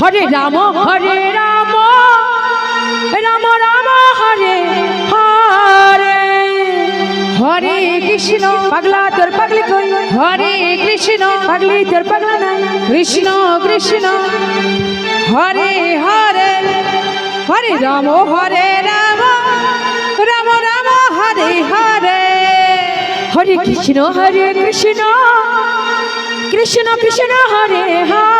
হরে রাম হরে রাম। রাম রাম হরে হরে। হরে কৃষ্ণ। পাগলা তোর পাগলি কই? হরে কৃষ্ণ। পাগলি তোর পাগলা নাই। কৃষ্ণ কৃষ্ণ। হরে হরে। হরে রাম হরে রাম। রাম রাম হরে হরে। হরে কৃষ্ণ হরে কৃষ্ণ। কৃষ্ণ কৃষ্ণ হরে হরে।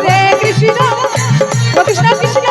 ও কৃষ্ণ